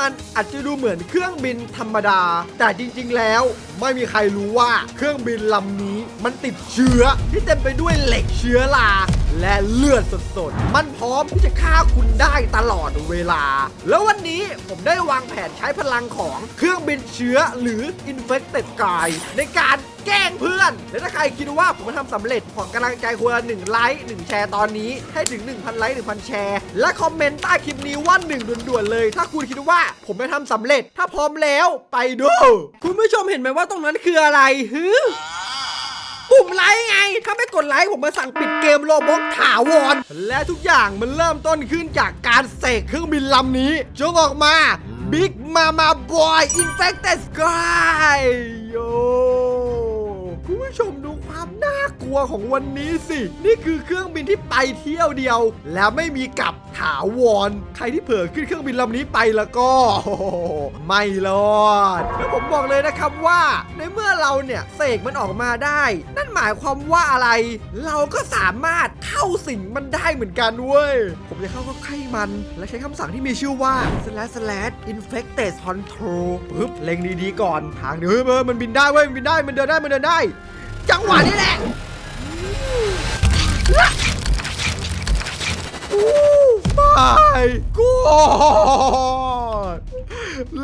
มันอาจจะดูเหมือนเครื่องบินธรรมดา แต่จริงๆแล้วไม่มีใครรู้ว่าเครื่องบินลำนี้มันติดเชื้อที่เต็มไปด้วยเหล็กเชื้อราและเลือดสดๆ มันพร้อมที่จะฆ่าคุณได้ตลอดเวลา แล้ววันนี้ผมได้วางแผนใช้พลังของเครื่องบินเชื้อหรือ infected guy ในการ แกล้งเพื่อน และถ้าใครคิดว่าผมมาทำสำเร็จขอกำลังใจคนละหนึ่งไลค์หนึ่งแชร์ตอนนี้ให้ถึง 1,000 ไลค์1,000 แชร์ และคอมเมนต์ใต้คลิปนี้ว่าหนึ่งด่วนๆเลย ถ้าคุณคิดว่าผมไม่ทำสำเร็จ ถ้าพร้อมแล้วไปดู คุณผู้ชมเห็นไหมว่าตรงนั้นคืออะไรฮึปุ่มไลค์ไง ถ้าไม่กดไลค์ผมมาสั่งปิดเกมโลบอกถาวร และทุกอย่างมันเริ่มต้นขึ้นจากการเสกเครื่องบินลำนี้จงออกมา Big Mama Boy Infected Sky โย คุณผู้ชมดูความน่ากลัวของวันนี้สิ นี่คือเครื่องบินที่ไปเที่ยวเดียว แล้วไม่มีกลับถาวร ใครที่เผลอขึ้นเครื่องบินลำนี้ไปแล้วก็ ไม่รอด แล้วผมบอกเลยนะครับว่าในเมื่อเราเนี่ยเสกมันออกมาได้ นั่นหมายความว่าอะไร เราก็สามารถเข้าสิงมันได้เหมือนกันเว้ย ผมจะเข้าก็ใกล้มัน และใช้คำสั่งที่มีชื่อว่า slash slash infected control ปึ๊บเล็งดีๆก่อนทางเดินเออมันบินได้เว้ยมันบินได้มันเดินได้มันเดินได้ จังหวะนี้แหละไม่กด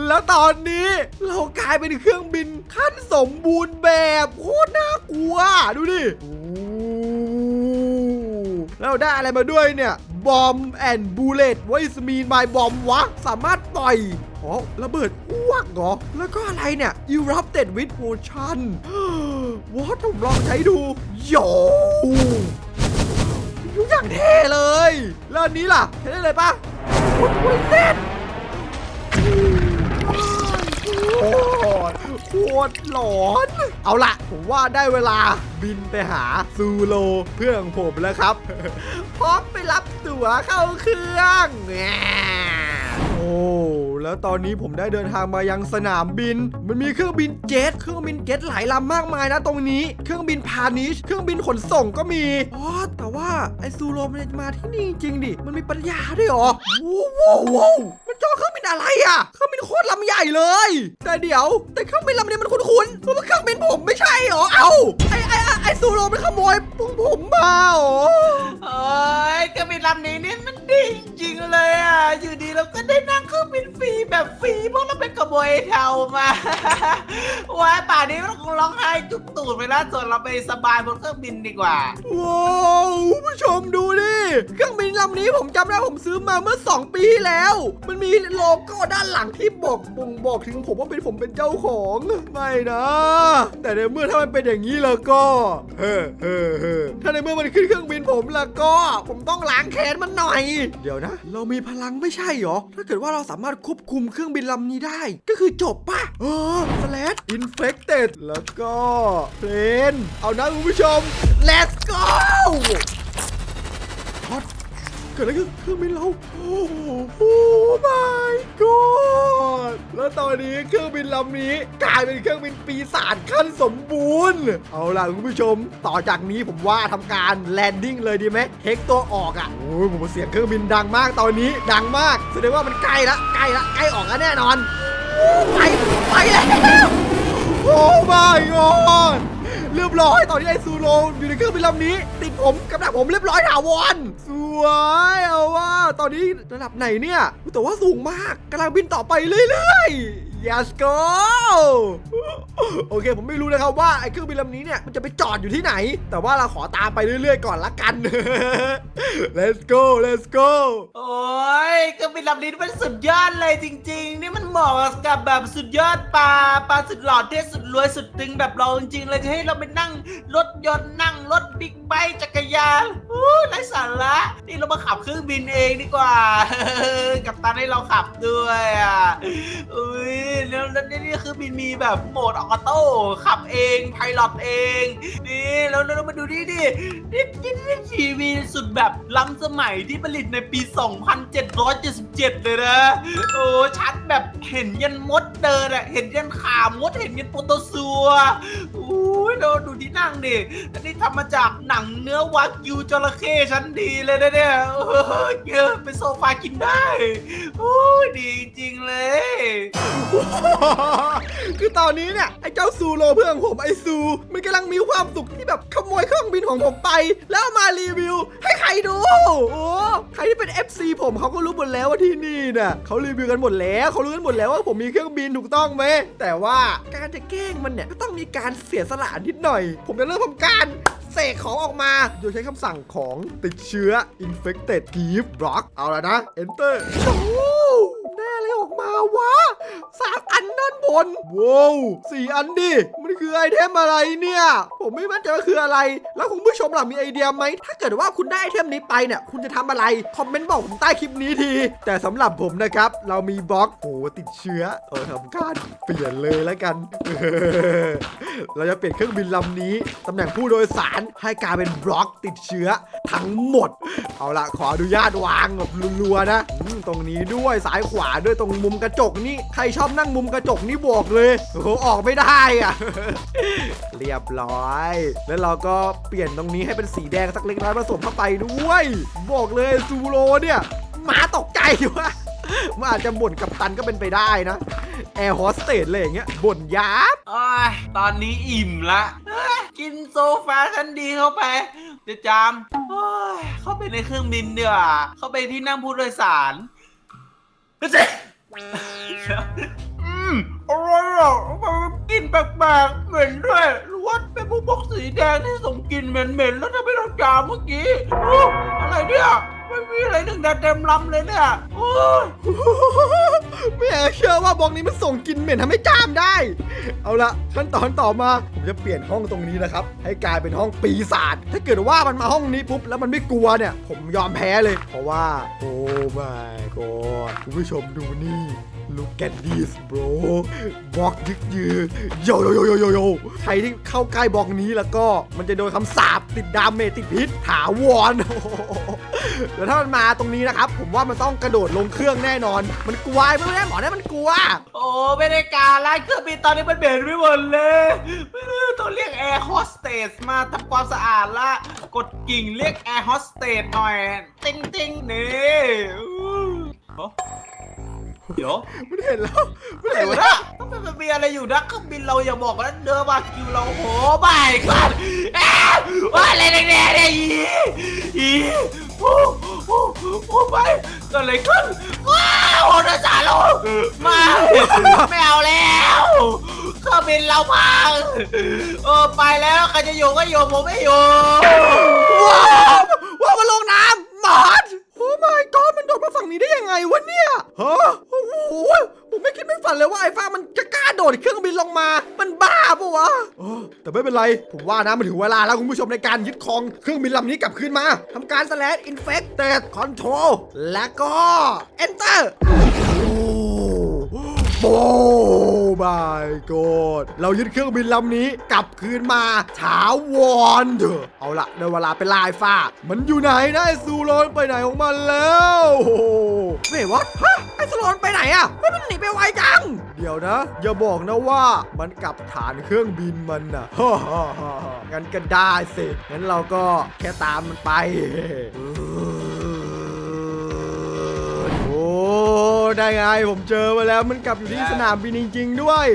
แล้วตอนนี้เรากลายเป็นเครื่องบินขั้นสมบูรณ์แบบโคตรน่ากลัว ดูดิโอ้แล้วได้อะไรมาด้วยเนี่ย บอมแอนบูเลตไวสมีนบายบอมวะ สามารถปล่อย อ๋อระเบิดอ้วกเหรอ แล้วก็อะไรเนี่ย Erupted with Potion วอทผมลองใช้ดูโยทุกอย่างเท่เลย แล้วอันนี้ล่ะใช้ได้เลยปะโอ้ยเต้นโอ้ยโคตรหลอน เอาล่ะผมว่าได้เวลาบินไปหาซูโลเพื่อนของผมแล้วครับ พร้อมไปรับตั๋วเข้าเครื่อง แง่โอ้แล้วตอนนี้ผมได้เดินทางมายังสนามบิน มันมีเครื่องบินเจ็ต เครื่องบินเจ็ตหลายลำมากมายนะตรงนี้ เครื่องบินพาณิชย์ เครื่องบินขนส่งก็มี อ๋อ แต่ว่าไอซูโรมันจะมาที่นี่จริงดิ มันมีปัญญาด้วยหรอว้าวว้าวมันจอเครื่องบินอะไรอะเครื่องบินโคตรลำใหญ่เลย แต่เดี๋ยว แต่เครื่องบินลำนี้มันคุ้นๆเพราะว่าเครื่องบินผมไม่ใช่หรอ เอาไอไอไอ้ไอซูโรมันขโมยพวกผมมาเหรอโอ้ยเครื่องบินลำนี้นี่มันดีจริงๆเลยอะ อยู่ดีเราก็ได้นั่งเครื่องบินฟรีแบบฟรีเพราะเราเป็นขโมยเทามาว้ายป่านนี้เราคงร้องไห้จุกตูดไปแล้วส่วนเราไปสบายบนเครื่องบินดีกว่า ว้าวคุณผู้ชมดูดิเครื่องบินลำนี้ผมจำได้ผมซื้อมาเมื่อ 2 ปีที่แล้ว มันมีโลโก้ด้านหลังที่บอกบ่งบอกถึงผมว่าเป็นผมเป็นเจ้าของ ไม่นะ แต่ในเมื่อถ้ามันเป็นอย่างนี้แล้วก็เฮ้อเฮ้อเฮ้ถ้าในเมื่อมันขึ้นเครื่องบินผมละก็ ผมต้องล้างแค้นมันหน่อย เดี๋ยวนะ เรามีพลังไม่ใช่เหรอ ถ้าเกิดว่าเราสามารถควบคุมเครื่องบินลำนี้ได้ ก็คือจบป่ะ เออ slash infected แล้วก็เพลนเอานะคุณผู้ชม let's go ฮอ เกิดอะไรขึ้นเครื่องบินเรา โอ้โห my god แล้วตอนนี้เครื่องบินลำนี้กลายเป็นเครื่องบินปีศาจขั้นสมบูรณ์ เอาล่ะคุณผู้ชม ต่อจากนี้ผมว่าทำการแลนดิ้งเลยดีไหมเทคตัวออกอะ โอ้ยผมเสียงเครื่องบินดังมากตอนนี้ดังมาก แสดงว่ามันใกล้ละใกล้ละใกล้ออกแล้วแน่นอน ไปไปแล้ว โอ้ my god เรียบร้อยตอนนี้ไอซูโรอยู่ในเครื่องบินลำนี้ ติดผมกับดักผมเรียบร้อยถาวรสวยเอาว่า ตอนนี้ระดับไหนเนี่ยอุ๊ยแต่ว่าสูงมากกำลังบินต่อไปเรื่อยๆ yes go โอเค ผมไม่รู้นะครับว่าไอ้เครื่องบินลำนี้เนี่ยมันจะไปจอดอยู่ที่ไหน แต่ว่าเราขอตามไปเรื่อยๆก่อนละกัน let's go let's go โอ้ยเครื่องบินลำนี้มันสุดยอดเลยจริง ๆ นี่มันเหมาะกับแบบสุดยอดปลาปลาสุดหล่อเท่สุดรวยสุดตึงแบบเราจริงๆเลยจะให้เราไปนั่งรถยนต์นั่งรถบิ๊กไบค์จักรยานอู้ไร้สาระนี่เรามาขับเครื่องบินเองดีกว่า กับตันให้เราขับด้วยอะอุ้ยแล้วแล้วนี่นี่คือบินมีแบบโหมดออโต้ขับเองไพลอตเอง นี่แล้วแล้วมาดูนี่ดินี่นี่นี่ทีวีสุดแบบล้ำสมัยที่ผลิตในปี 2777 เลยนะ โอ้ชัดแบบเห็นยันมดเดินอะเห็นยันขามดเห็นยันโปรโตซัวอู้ ยเราดูที่นั่งดิ อันนี้ทำมาจากหนังเนื้อวากิวจระเข้ชั้นดีเลยนะเนี่ยเออเยอะเป็นโซฟากินได้โอ้ยดีจริงเลย คือตอนนี้เนี่ยไอ้เจ้าซูโรเพื่อนของผมไอ้ซู มันกำลังมีความสุขที่แบบขโมยเครื่องบินของผมไป แล้วเอามารีวิว ให้ใครดู โอ้ใครที่เป็น FC ผมเขาก็รู้หมดแล้วว่าที่นี่น่ะเขารีวิวกันหมดแล้วเขารู้กันหมดแล้วว่าผมมีเครื่องบินถูกต้องไหมแต่ว่าการจะแกล้งมันเนี่ยก็ต้องมีการเสียสละนิดหน่อย ผมจะเริ่มทำการเสกของออกมาโดยใช้คำสั่งของติดเชื้อ infected give block เอาละนะ enter โอ้โหได้อะไรออกมาวะสามอันด้านบนว้าวสี่อันดิมันคือไอเทมอะไรเนี่ย ผมไม่มั่นใจว่าคืออะไร แล้วคุณผู้ชมล่ะมีไอเดียไหม ถ้าเกิดว่าคุณได้ไอเทมนี้ไปเนี่ย คุณจะทำอะไร คอมเมนต์บอกผมใต้คลิปนี้ที แต่สำหรับผมนะครับ เรามีบล็อกโหติดเชื้อเออทำการเปลี่ยนเลยแล้วกัน เราจะเปลี่ยนเครื่องบินลำนี้ตำแหน่งผู้โดยสารให้กลายเป็นบล็อกติดเชื้อทั้งหมด เอาละขออนุญาตวางแบบรัวๆนะตรงนี้ด้วยซ้ายขวาด้วยตรงมุมกระจกนี่ใครชอบนั่งมุมกระจกนี่บอกเลยโอ้โหออกไม่ได้อะเรียบร้อย แล้วเราก็เปลี่ยนตรงนี้ให้เป็นสีแดงสักเล็กน้อยผสมเข้าไปด้วย บอกเลยซูโรเนี่ยหมาตกใจว่ามันอาจจะบ่นกับตันก็เป็นไปได้นะแอร์โฮสเตสเลยอย่างเงี้ยบ่นยับโอ้ยตอนนี้อิ่มละกินโซฟาชั้นดีเข้าไปเดี๋ยวจามเข้าไปในเครื่องบินเดี๋ยวเข้าไปที่นั่งผู้โดยสาร ก็จะอืมอร่อยอะมันกลินแปลกๆเหม็นด้วยหรู้ว่าเป็นพวกบกสีแดงที่ส่งกลิ่นเหม็นๆแล้วทำไมเราจามเมื่อกี้อะไรเนี่ย ไม่มีอะไรหนึ่งแดดเต็มลำเลยเนี่ยโอ้ยไม่อยากเชื่อว่าบล็อกนี้มันส่งกลินเหม็นทำให้จามได้ เอาละขั้นตอนต่อมาผมจะเปลี่ยนห้องตรงนี้นะครับ ให้กลายเป็นห้องปีศาจถ้าเกิดว่ามันมาห้องนี้ปุ๊บแล้วมันไม่กลัวเนี่ย ผมยอมแพ้เลย เพราะว่า โอ้ my god คุณผู้ชมดูนี่ Look at this bro บล็อกยึกยือโยโยโยโยโยโยใครที่เข้าใกล้บล็อกนี้แล้วก็มันจะโดนคำสาปติดดาเมจติดพิษถาวรแล้วถ้ามันมาตรงนี้นะครับ ผมว่ามันต้องกระโดดลงเครื่องแน่นอน มันกลัวไม่ได้หมอได้มันกลัว โอ้ไม่ได้การไล่เครื่องบินตอนนี้มันเบนไปหมดเลยต้องเรียกแอร์โฮสเตสมาทำความสะอาดละ กดกิ่งเรียกแอร์โฮสเตสหน่อย ติ้งติ้งนี่ เดี๋ยวมันเห็นแล้วมันเดี๋เห็ยนวแล้วนะต้องเป็นมีอะไรอยู่นะเครื่องบินเราอย่าบอกนะเดินมาคิวเราโหไม่ก่อนแอบว่าอะไรแน่ๆเนี่ยอีอีโอ้โอ้โอ้ไปเกิดอะไรขึ้นว้าวโดนสารเรามาไม่เอาแล้วเครื่องบินเราพังเออไปแล้วใครจะอยู่ก็อยู่ผมไม่อยู่ว้าวว้าวมันลงน้ำหมอดโอ้ my god มันโดดมาฝั่งนี้ได้ยังไงวะเนี่ยฮะโอ้โหผมไม่คิดไม่ฝันเลยว่าไอ้ฟ้ามันจะกล้าโดดเครื่องบินลงมา มันบ้าปะวะแต่ไม่เป็นไร ผมว่านะมันถึงเวลาแล้วคุณผู้ชมในการยึดครองเครื่องบินลำนี้กลับคืนมาทำการ slash infected control และก็ enter โอ้ my god เรายึดเครื่องบินลำนี้กลับคืนมาถาวรเถอะ เอาละในเวลาเป็นลายฟ้า มันอยู่ไหนนะไอซูโรนไปไหนของมันแล้วเฮ้ยวะฮะไอซูโรนไปไหนอะเฮ้ยมันหนีไปไวจัง เดี๋ยวนะ อย่าบอกนะว่ามันกลับฐานเครื่องบินมันน่ะฮ่าฮ่าฮ่าฮ่างั้นก็ได้สิงั้นเราก็แค่ตามมันไป ได้ไงผมเจอมาแล้วมันกลับอยู่ที่สนามบินจริง ๆ ด้วย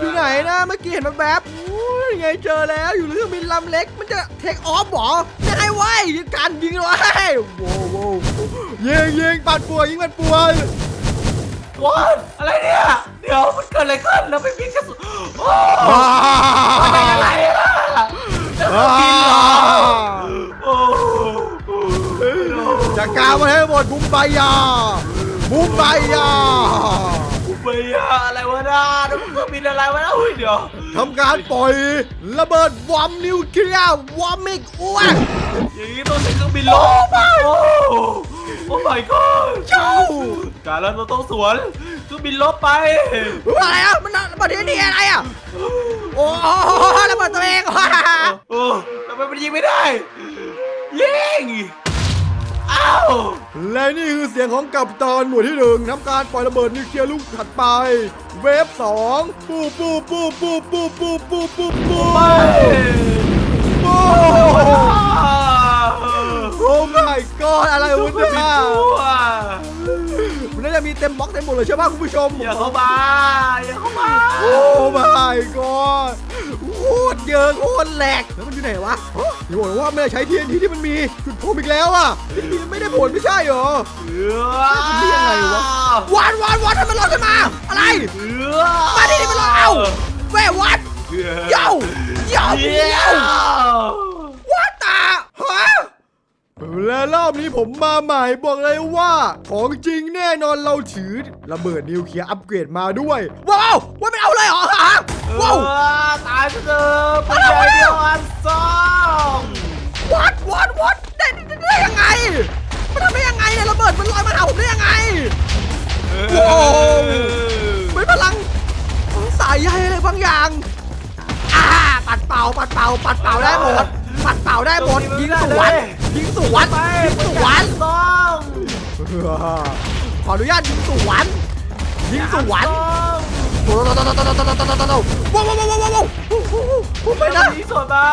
อยู่ไหนนะเมื่อกี้เห็นแวบๆโอ้ยไงเจอแล้วอยู่เครื่องบินลำเล็กมันจะเทคออฟหรอยังไงวะยิงการยิงเลยโว้วโว้วยิงยิงปัดป่วยยิงปัดป่วยว้าอะไรเนี่ยเดี๋ยวมันเกิดอะไรขึ้นเราไม่มีกระสุนโอ้อ่าอะไรอะไรอะอ่าโอ้จัดการมาให้หมดบุ้มไบยา บุ้มไบยาไปอะอะไรวะน่าน้ำเครื่องบินอะไรวะนะอุ้ยเดี๋ยวทำการปล่อยระเบิดวอมนิวเคลียร์วอมมิกอ้วนอย่างนี้ต้องใช้เครื่องบินลบโอ้โอ้ my god เจ้าการแล้วเราต้องสวนเครื่องบินลบไปอะไรอะมันระเบิดที่นี่อะไรอะโอ้โหระเบิดตัวเองว่ะโอ้ทำไมมันยิงไม่ได้ยิงอ้าว และนี่คือเสียงของกัปตันหน่วยที่หนึ่งทำการปล่อยระเบิดนิวเคลียร์ลูกถัดไป เวฟสองปูปูปูปูปูปูปูปูปูปูโอ้ my god อะไรวะเนี่ย เต็มบล็อกเต็มหมดเลยใช่ป่ะคุณผู้ชมอย่าเข้ามาอย่าเข้ามาโอ้ my god โคตรเยอะโคตรแหลกแล้วมันอยู่ไหนวะฮะอย่าบอกนะว่าไม่ได้ใช้ TNT ที่มันมีจุดโคมอีกแล้วอะ TNT มันไม่ได้ผลไม่ใช่เหรอเออมันได้ยังไงวะวานวานวานทำไมมันลอยขึ้นมา อะไรเออมาดิดิมันลอยเอ้าแว่วัดเย้าเย้าเย้เย้าวัดตาฮะและร อบนี้ผมมาใหม่บอกเลยว่า ของจริงแน่นอนเราถือระเบิดนิวเคลียร์อัปเกรดมาด้วย ว้าวว่าไม่เอาเลยเหรอฮะว้าวเออตายไปเถอะปัญญาเดียวอันสองวัดวัดวัดได้ได้ได้ยังไงมันทำได้ยังไงเนี่ยระเบิดมันลอยมาหาผมได้ยังไงโอ้โหไม่พลังของสายใยอะไรบางอย่างอ่าปัดเป่าปัดเป่าปัดเป่าได้หมดปัดเป่าได้หมดยิงสวน ยิงสวนไปยิงสวนต้อง ขออนุญาตยิงสวนยิงสวนต้องว้าวว้าวว้าวว้าวว้าวไม่นะมีส่วนมา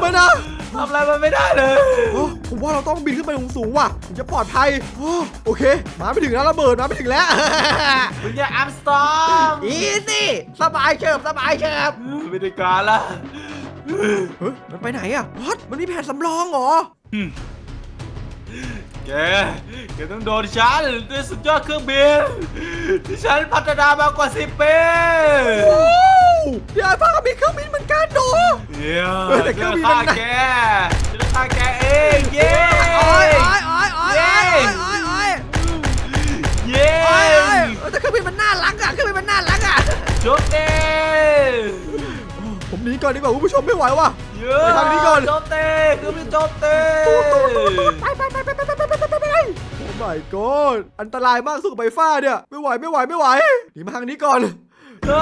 ไม่นะทำอะไรมันไม่ได้เลยโอ้ผมว่าเราต้องบินขึ้นไปสูงๆว่ะถึงจะปลอดภัย โอ้โอเค มาไม่ถึงแล้วระเบิดมาไม่ถึงแล้วปัญญาอัมสตองอีซี่สบายเฉิบสบายเฉิบไม่ได้การละเฮ้ยมันไปไหนอะวัดมันมีแผนสำรองเหรอ แกแกต้องโดนฉันด้วยสุดยอดเครื่องบินที่ฉันพัฒนามากว่าสิบปีโอ้ยายฟ้าก็มีเครื่องบินเหมือนกันดูเดี๋ยวเออแต่เครื่องบินมันฆ่าแกจะฆ่าแกเองเย้โอ้ยโอ้ยโอ้ยโอ้ยโอ้ยโอ้ยโอ้ยเย้โอ้ยโอ้ยแต่เครื่องบินมันน่ารักอะเครื่องบินมันน่ารักอะจบเด้ผม หนีก่อนดีกว่าคุณผู้ชมไม่ไหวว่ะ เย้ไปทางนี้ก่อนจบเต้เครื่องบินจบเต้ไปไปไปไปไปไปไปไปไปไปโอ้ my god อันตรายมากสู้กับไฟฟ้าเนี่ย ไม่ไหวไม่ไหวไม่ไหวหนีมาทางนี้ก่อน เอ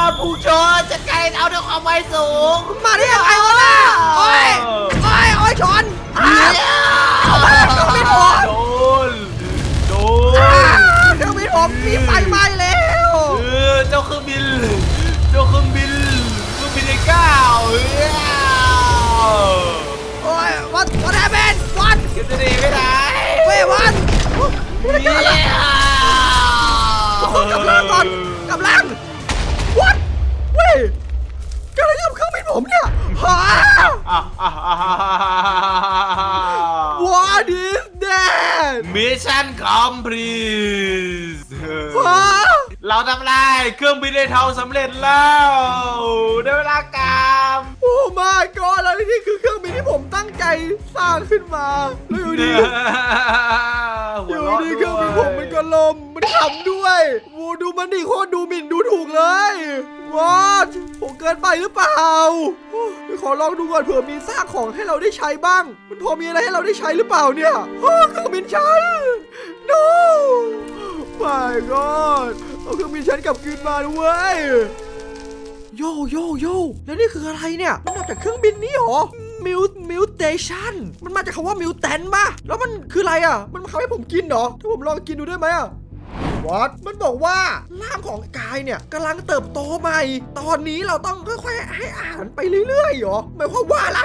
อผู้ชนจะไกลเอาด้วยความไวสูงมาได้ยังไงวะน่ะโอ้ยโอ้ยโอ้ยชนอ้าวเอาไปเครื่องบินผมโดน โดอ้านวเครื่องบินผมมีไฟไหม้แล้ว เออเจ้าเครื่องบิน โอ้ย what what happened what คิดจะดีไม่ได้ wait what กำลังก่อนกำลัง what เว้ยกำลังทำเครื่องบินผมเนี่ยฮ่า what is that มิชชั่นคอมพลีท เราทำลายเครื่องบินในเทาสำเร็จแล้วได้เวลากามโอ้ my god แล้วนี่คือเครื่องบินที่ผมตั้งใจสร้างขึ้นมาแล้วอยู่ดีหัอวยู่เราะดีด้วยเครื่องบินผมมันก็ลมมันขำด้วยโว้ดูมันดิโคตรดูหมิ่นดูถูกเลย What ผมเกินไปหรือเปล่าโอ้ขอลองดูก่อนเผื่อมีซากของให้เราได้ใช้บ้าง มันพอมีอะไรให้เราได้ใช้หรือเปล่าเนี่ยโอ้เครื่องบินฉัน no my god เอาเครื่องบินฉันกลับคืนมาด้วยโยโยโยแล้วนี่คืออะไรเนี่ยมันมาจากเครื่องบินนี่หรอมิวมิวเตชันมันมาจากคำว่ามิวแตนป่ะแล้วมันคืออะไรอะ มันมาทำให้ผมกินเหรอถ้าผมลองกินดูได้ไหมอะ วัดมันบอกว่าร่างของกายเนี่ยกำลังเติบโตใหม่ ตอนนี้เราต้องค่อยๆให้อาหารไปเรื่อยๆหรอหมายความว่าอะไร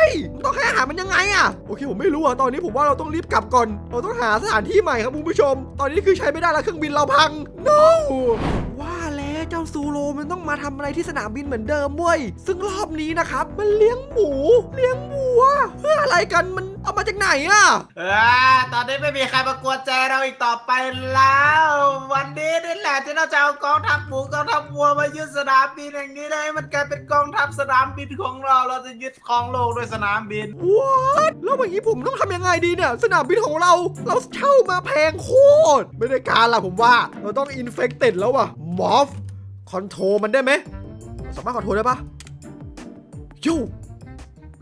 ต้องให้อาหารมันยังไงอะโอเคผมไม่รู้อะตอนนี้ผมว่าเราต้องรีบกลับก่อน เราต้องหาสถานที่ใหม่ครับคุณผู้ชม ตอนนี้คือใช้ไม่ได้แล้วเครื่องบินเราพัง no ว่าแล้วเจ้าซูโรมันต้องมาทำอะไรที่สนามบินเหมือนเดิมเว้ยซึ่งรอบนี้นะครับมันเลี้ยงหมู เลี้ยงวัวเพื่ออะไรกันมัน เอามาจากไหนอะเออตอนนี้ไม่มีใครมากวนใจเราอีกต่อไปแล้ว วันนี้นี่แหละที่เราจะเอากองทัพหมูกองทัพวัวมายึดสนามบินแห่งนี้ได้มันกลายเป็นกองทัพสนามบินของเรา เราจะยึดครองโลกด้วยสนามบินวัดแล้วอย่างนี้ผมต้องทำยังไงดีเนี่ย สนามบินของเราเราเช่ามาแพงโคตรไม่ได้การละผมว่า เราต้องอินเฟคเต็ดแล้วว่ะมอฟคอนโทรมันได้ไหมสามารถคอนโทรลได้ปะโย่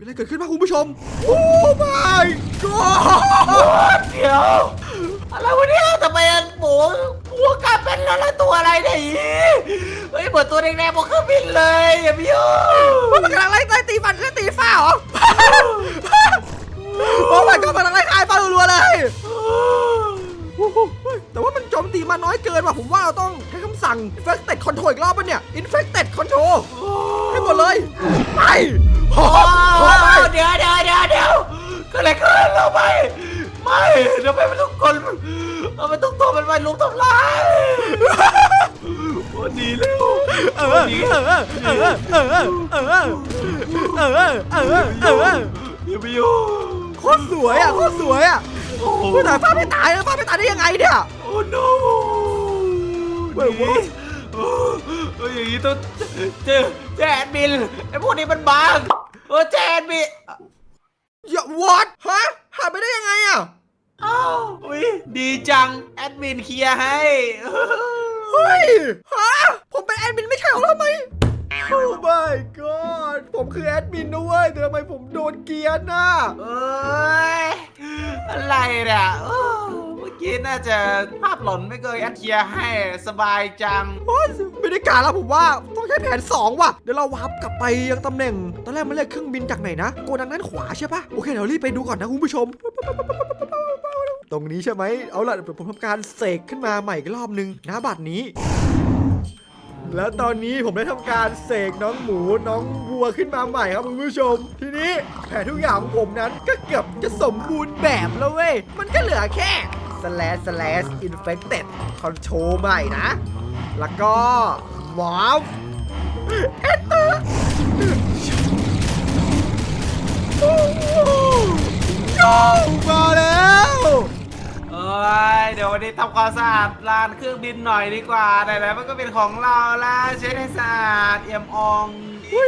มีอะไรเกิดขึ้นบ้างคุณผู้ชม โอ้ my god เดี๋ยวอะไรวะเนี่ยทำไมอันหมูหมูกลายเป็นอะไรตัวอะไรเนี่ยอีเฮ้ยเหมือนตัวแดงๆบนเครื่องบินเลยอย่าไปยุ่งมันกำลังไล่ไล่ตีฟันไล่ตีฟ้าเหรอโอ้ my god มันกำลังไล่ฆ่าฟ้ารัวๆเลยโอ้โหเฮ้ยแต่ว่ามันโจมตีมาน้อยเกินว่ะผมว่าเราต้องใช้คำสั่ง infected control อีกรอบป่ะเนี่ย infected control ให้หมดเลยไปโอ้โอ้โหไปเดี๋ยวเดี๋ยวเดี๋ยวเดี๋ยวก็เลยขึ้นเราไปไม่ทำไมมันต้องคนทำไมต้องตัวมันไปลุมทำร้ายโอ้ดีแล้วเออดีเออเออเออเออเออเออเออเออเออเอออย่าไปยุ่งโคตรสวยอะโคตรสวยอะโอ้โหผู้ตายฟ้าไม่ตายนะฟ้าไม่ตายได้ยังไงเนี่ยโอ้ no เว้ย ดีโอ้โอ้อย่างนี้ต้องเจอเจอแอดมินไอ้พวกนี้มันบังโอ้เจอแอดมินอย่า what ฮะหายไปได้ยังไงอะอ้าวอุ้ยดีจังแอดมินเคลียร์ให้เฮ้ยฮะผมเป็นแอดมินไม่ใช่เหรอทำไมโอ้ my god ผมคือแอดมินนะเว้ยแต่ทำไมผมโดนเกลียนน่ะ เอ้ยอะไรเนี่ยโอ้เมื่อ กี้น่าจะภาพหล่นไม่เกินแอดเคลียให้สบายจัง โอ๊ยไม่ได้การแล้วผมว่าต้องใช้แผน 2 ว่ะ เดี๋ยวเราวาร์ปกลับไปยังตำแหน่ง ตอนแรกมันเรียกเครื่องบินจากไหนนะโกดังด้านขวาใช่ปะโอเคเดี๋ยวรีบไปดูก่อนนะคุณผู้ชม ตรงนี้ใช่ไหมเอาล่ะเดี๋ยวผมทำการเสกขึ้นมาใหม่อีกรอบนึงนะบัตรนี้ แล้วตอนนี้ผมได้ทำการเสกน้องหมูน้องวัวขึ้นมาใหม่ครับคุณผู้ชม ทีนี้แผนทุกอย่างของผมนั้นก็เกือบจะสมบูรณ์แบบแล้วเว้ย มันก็เหลือแค่ slash slash infected control ใหม่นะ แล้วก็มอฟเอตเตอร์ย่มาแล้วเอ้ยเดี๋ยววันนี้ทำความสะอาดลานเครื่องบินหน่อยดีกว่าไหนๆมันก็เป็นของเราละเช็ดให้สะอาดเอี่ยมออง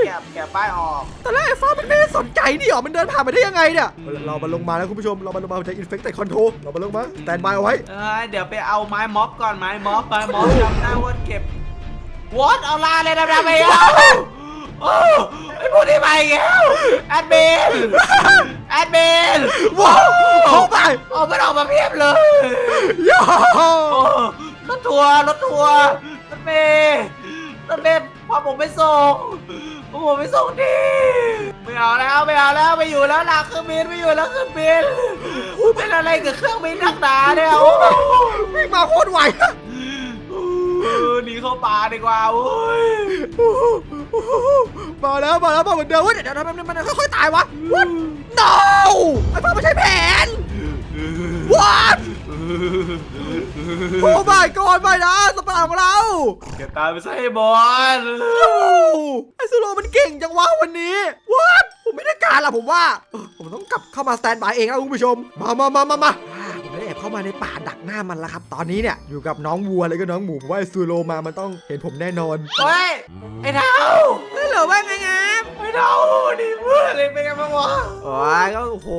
แกะแกะป้ายออก ตอนแรกไอ้ฟ้ามันไม่ได้สนใจนี่หรอ มันเดินผ่านไปได้ยังไงเนี่ย เรามาลงมาแล้วคุณผู้ชม เรามาลงมาจาก infected control เรามาลงมาแตนบายเอาไว้ เอ้ยเดี๋ยวไปเอาไม้ม็อบก่อนไม้ม็อบไม้ม็อบจำได้ว่าเก็บวอตเอาลาเลยดำๆไปเอาโอ้ไอ้พวกนี้ไปอีกแล้วแอดมินแอดมินว้าวเข้าไปเอามันออกมาเพียบเลยย่าโอ้รถทัวร์รถทัวร์รถเมย์รถเมย์ พาผมไปส่งพาผมไปส่งดีไม่เอาแล้วไม่เอาแล้วไม่อยู่แล้วลากเครื่องบินไม่อยู่แล้วเครื่องบินเป็นอะไรกับเครื่องบินนักหนาเนี่ยโอ้วิ่งมาโคตรไวเออหนีเข้าป่าดีกว่าโอ้ยมาแล้วมาแล้วมาเหมือนเดิมเว้ยเดี๋ยวเดี๋ยวเดี๋ยวมันมันค่อยๆตายวะ What no ไอ้ฟ้าไม่ใช่แผน What โอ้ my god ไม่นะสปาร์ของเราแกตายไปซะให้บอลโอ้ไอ้ซูโรมันเก่งจังวะวันนี้ What ผมไม่ได้การละผมว่าเออผมต้องกลับเข้ามาสแตนบายเองแล้วคุณผู้ชม มามามามามาอ่า ผมได้แอบเข้ามาในป่าดักหน้ามันแล้วครับ ตอนนี้เนี่ยอยู่กับน้องวัวแล้วก็น้องหมูผมว่าไอ้ซูโรมามันต้องเห็นผมแน่นอน เฮ้ยไอ้เท้าไม่เหลือว่าไงครับ ไอ้เท้าดีเพื่อนเลยเป็นไงบ้างวะโอ้ยก็โอ้โห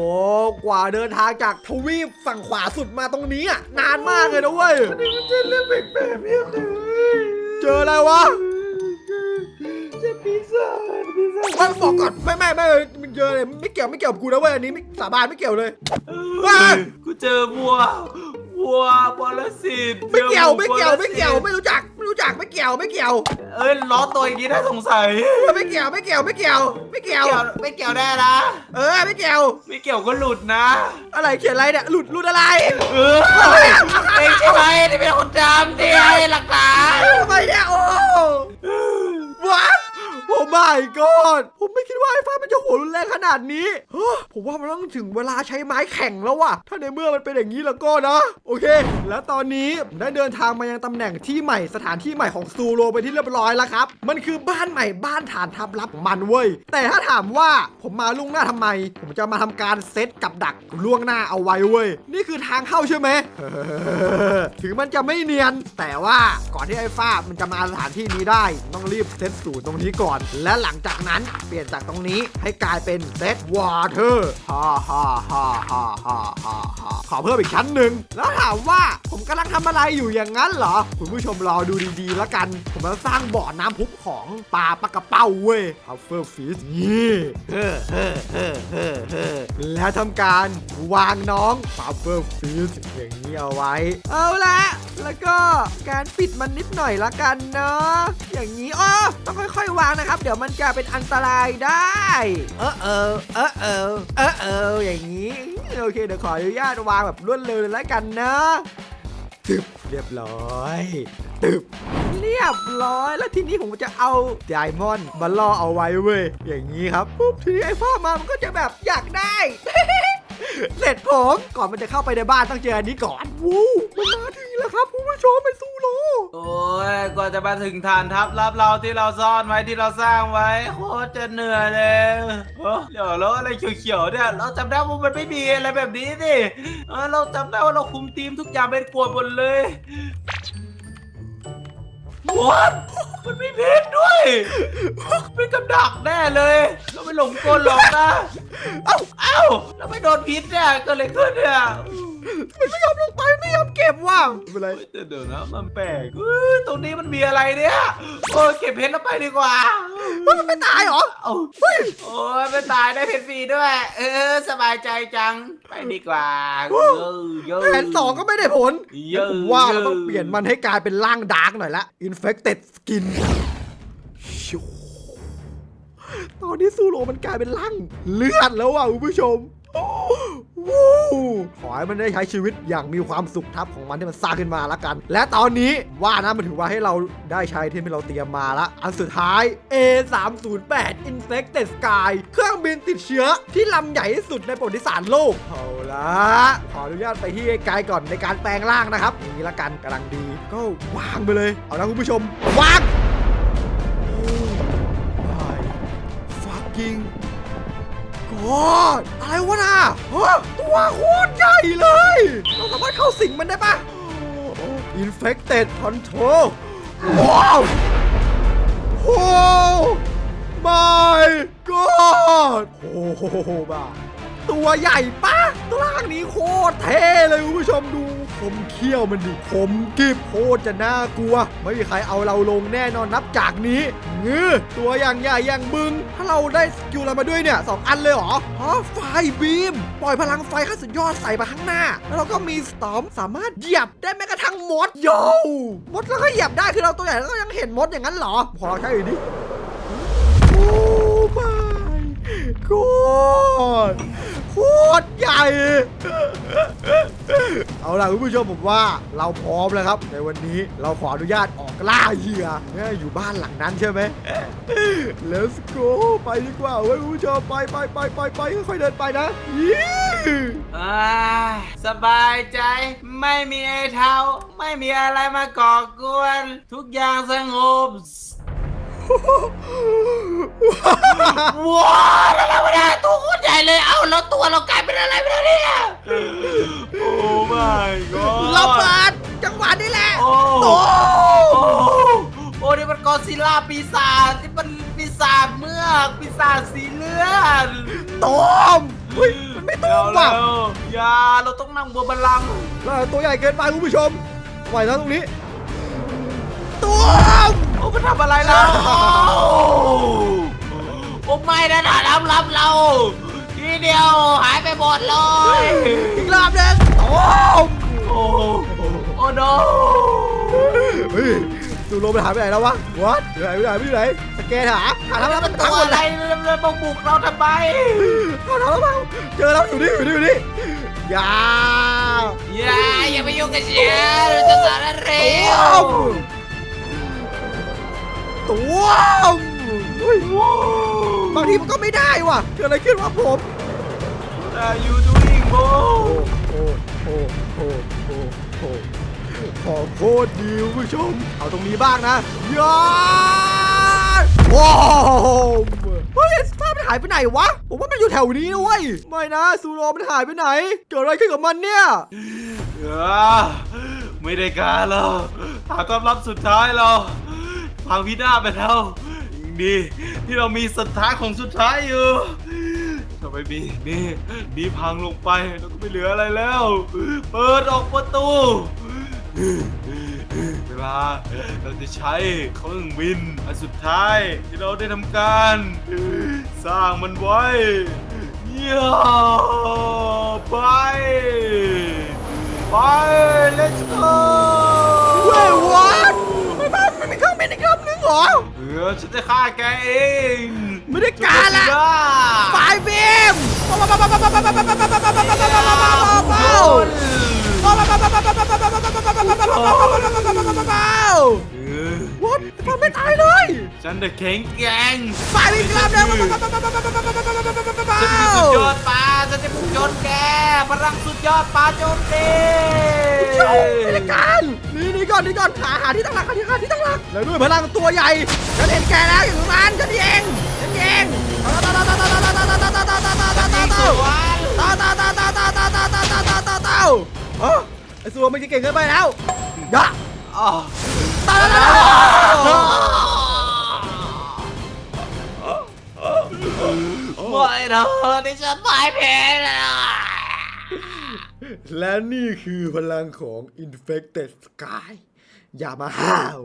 กว่าเดินทางจากทวีปฝั่งขวาสุดมาตรงนี้อะนานมากเลยนะเว้ยนี่มันเจอเรื่องแปลกๆเพียบเลยเจออะไรวะ เจอปีศาจปีศาจไม่บอกก่อนไม่ไม่ไม่มันเจอเลยไม่เกี่ยวไม่เกี่ยวกับกูนะเว้ยอันนี้ไม่สาบานไม่เกี่ยวเลย ว้าย กูเจอวัววัวปรสิตไม่เกี่ยวไม่เกี่ยวไม่เกี่ยวไม่รู้จักไม่รู้จักไม่เกี่ยวไม่เกี่ยวเอ้ยล้อตัวอย่างนี้น่าสงสัยไม่เกี่ยวไม่เกี่ยวไม่เกี่ยวไม่เกี่ยว ไม่เกี่ยวแน่นะเออไม่เกี่ยว ไม่เกี่ยวก็หลุดนะ อะไรเขียนอะไรเนี่ยหลุดหลุดอะไรเออเองใช่ไหมที่เป็นคนจำที่ให้หลักฐานทำไมเนี่ยโอ้วัด โอ้ my god ผมไม่คิดว่าไอ้ฟ้ามันจะโหรุนแรงขนาดนี้เฮ้อผมว่ามันต้องถึงเวลาใช้ไม้แข่งแล้วว่ะ ถ้าในเมื่อมันเป็นอย่างนี้แล้วก็นะ โอเค แล้วตอนนี้ผมได้เดินทางมายังตำแหน่งที่ใหม่สถานที่ใหม่ของซูโรไปที่เรียบร้อยแล้วครับ มันคือบ้านใหม่บ้านฐานทัพลับของมันเว้ย แต่ถ้าถามว่าผมมาล่วงหน้าทำไม ผมจะมาทำการเซตกับดักล่วงหน้าเอาไว้เว้ย นี่คือทางเข้าใช่ไหม ถึงมันจะไม่เนียน แต่ว่าก่อนที่ไอ้ฟ้ามันจะมาสถานที่นี้ได้ ต้องรีบเซตสูตรตรงนี้ก่อนและหลังจากนั้นเปลี่ยนจากตรงนี้ให้กลายเป็นเซตวอเตอร์ฮ่าฮ่าฮ่าฮ่าฮ่าฮ่าฮ่าขอเพิ่มอีกชั้นหนึ่งแล้วถามว่า ผมกำลังทำอะไรอยู่อย่างนั้นเหรอ คุณผู้ชมรอดูดีๆแล้วกัน ผมจะสร้างบ่อน้ำพุของปลาปลากระเป้าเว้ยพัฟเฟอร์ฟิชนี่เฮ้อเฮ้อเฮ้อเฮ้อเฮ้อแล้วทำการวางน้องพัฟเฟอร์ฟิชอย่างนี้เอาไว้ เอาละแล้วก็การปิดมันนิดหน่อยละกันเนาะอย่างนี้อ๋อต้องค่อยๆ วางนะครับ เดี๋ยวมันจะเป็นอันตรายได้ เออเออเออเออเออเอออย่างนี้โอเคเดี๋ยวขออนุญาตวางแบบรวดเร็วเลยละกันเนาะ ตึบเรียบร้อยตึบเรียบร้อย แล้วทีนี้ผมจะเอาไดมอนด์มาล่อเอาไว้เว้ยอย่างนี้ครับปุ๊บทีนี้ไอ้ฟ้ามามันก็จะแบบอยากได้ เสร็จผมก่อนมันจะเข้าไปในบ้านต้องเจออันนี้ก่อนวู้มันมาถึงแล้วครับคุณผู้ชมไปสู้โลโอ้ยกว่าจะมาถึงฐานทัพรับเราที่เราซ่อนไว้ที่เราสร้างไว้โคตรจะเหนื่อยเลยเออเดี๋ยวแล้วอะไรเขียวๆเนี่ยเราจำได้ว่ามันไม่มีอะไรแบบนี้สิเออเราจำได้ว่าเราคุมทีมทุกอย่างเป็นกวดหมดเลย What มันมีเพชรด้วย เป็นกับดักแน่เลยเราไม่หลงกลหรอกนะ เอ้าเอ้าเราไม่โดนพิษเนี่ยเกิดอะไรขึ้นเนี่ย มันไม่ยอมลงไปไม่ยอมเก็บว่ะไม่เป็นไรเฮ้ยแต่เดี๋ยวนะมันแปลกเอ้ยตรงนี้มันมีอะไรเนี่ยโอ้ยเก็บเพชรแล้วไปดีกว่ามันไม่ตายเหรอเอ้าเฮ้ยโอ้ยไม่ตายได้เพชรฟรีด้วย เออ สบายใจจังไปดีกว่าโอ้เยอะเยอะแผนสองก็ไม่ได้ผลเยอะผมว่าเยอะเราต้องเปลี่ยนมันให้กลายเป็นร่างดาร์กหน่อยละ infected skin ชิวตอนนี้ซูโรมันกลายเป็นร่างเลือดแล้วอะคุณผู้ชมโอ้ วู้ขอให้มันได้ใช้ชีวิตอย่างมีความสุขทับของมันที่มันสร้างขึ้นมาละกัน และตอนนี้ว่านะมันถือว่าให้เราได้ใช้ที่เราเตรียมมาละ อันสุดท้าย A308 Infected Sky เครื่องบินติดเชื้อที่ลำใหญ่ที่สุดในประวัติศาสตร์โลกเอาละขออนุญาตไปที่ไกลก่อนในการแปลงร่างนะครับอย่างนี้ละกันกำลังดี ก็วางไปเลย เอาละคุณผู้ชมวาง fucking อะไรวะน่ะตัวโคตรใหญ่เลย เราสามารถเข้าสิงมันได้ปะ Infected Control ว้าวโอ้ my god โอ้โหบ้าตัวใหญ่ปะตัวล่างนี้โคตรเท่เลยคุณผู้ชมดู มเขี้ยวมันดิผมกิบโคตรจะน่ากลัว ไม่มีใครเอาเราลงแน่นอนนับจากนี้งื้อตัวอย่างใหญ่อย่างบึง ถ้าเราได้สกิลอะไรมาด้วยเนี่ยสองอันเลยเหรออ๋อไฟบีม ปล่อยพลังไฟขั้นสุดยอดใส่ไปข้างหน้า แล้วเราก็มีสตอมสามารถเหยียบได้แม้กระทั่งมดโยมดแล้วก็เหยียบได้คือเราตัวใหญ่แล้วก็ยังเห็นมดอย่างนั้นเหรอพอเราใช้ดิโอ้ my god โคตรใหญ่ เอาล่ะคุณผู้ชมผมว่าเราพร้อมแล้วครับ ในวันนี้เราขออนุญาตออกล่าเหยื่อเนี่ยอยู่บ้านหลังนั้นใช่ไหม Let's go ไปดีกว่าเว้ยคุณผู้ชมไปไปไปไปไปค่อยๆเดินไปนะยี่อ่าสบายใจ ไม่มีไอ้เท้าไม่มีอะไรมาก่อกวน ทุกอย่างสงบ ว้าวอะไรวะเนี่ยตัวโคตรใหญ่เลย เอ้าแล้วตัวเรากลายเป็นอะไรไปแล้วเนี่ย โอ้ my god ระเบิดจังหวะนี้แหละโอ้โตโอ้โอ้นี่มันกอซิลล่าปีศาจที่มันปีศาจเมือกปีศาจสีเลือดตมเฮ้ยมันไม่ตมว่ะเร็วๆอย่าเราต้องนั่งบนบัลลังก์ แล้วตัวใหญ่เกินไปคุณผู้ชมปล่อยแล้วตรงนี้ ตูมโอ้มันทำอะไรเราโอ้ไม่นะนะรับรับเรา ทีเดียวหายไปหมดเลย อีกรอบหนึงตูมโอ้โอ้ no เฮ้ยตูโรมันหายไปไหนแล้ววะวัดไหนไปไหนไปไหนสแกนหาหาทำแล้วมันตัทั้งวหมดอะเลไรยเลยมาบุกเราทำไมหาทำแล้วเปล่าเจอแล้วอยู่นี่อยู่นี่อยู่นี่อย่าอย่าอย่าไปยุ่งกับฉันเราจะสารเร็ตูวม ตูมเฮ้ยบางทีมันก็ไม่ได้ว่ะเกิดอะไรขึ้นวะผมแต่ยูดูอิงโบโอ้โอ้โอ้โอ้โอ้โอ้ของโคตรดีคุณผู้ชม เอาตรงนี้บ้างนะยาว้าวเฮ้ยภาพมันหายไปไหนวะ ผมว่ามันอยู่แถวนี้นะเว้ย ไม่นะซูโรมันหายไปไหน เกิดอะไรขึ้นกับมันเนี่ยอ่าไม่ได้การแล้วหาความลับสุดท้ายเรา พังพินาศไปแล้วยังดี ที่เรามีสุดท้ายของสุดท้ายอยู่ทำไมมีนี่นี่พังลงไปแล้วก็ไม่เหลืออะไรแล้ว เปิดออกประตู เวลาเราจะใช้เครื่องบินอันสุดท้ายที่เราได้ทำการ สร้างมันไว้เยี่ยไป ไป let's go เว้ยวัดไม่บ้ามันมีเครื่องบินอีกลำนึงเหรอ เออฉันจะฆ่าแกเองไม่ได้การละจุดบ้ มันไม่ตายเลยฉันเดอะแข็งแกร่งไปวิ่งกลับเร็วไปไปไปไปไปไปไปไปฉันคือสุดยอดปลาฉันจะบุกโยนแกพลังสุดยอดปลาโจมตีนี่ละกันนี่นี่ก่อนนี่ก่อนหาหาที่ตั้งหลักหาที่หาที่ตั้งหลักแล้วด้วยพลังตัวใหญ่ฉันเห็นแกแล้วอยู่ตรงนั้นฉันเองฉันเองตาตาตาตาตาตาตาตาตาตาตาตาไอสัวมันจะเก่งเกินไปแต้วยะ ไม่นะดิฉันพ่ายแพ้แล้วและนี่คือพลังของ Infected Sky อย่ามาห้าว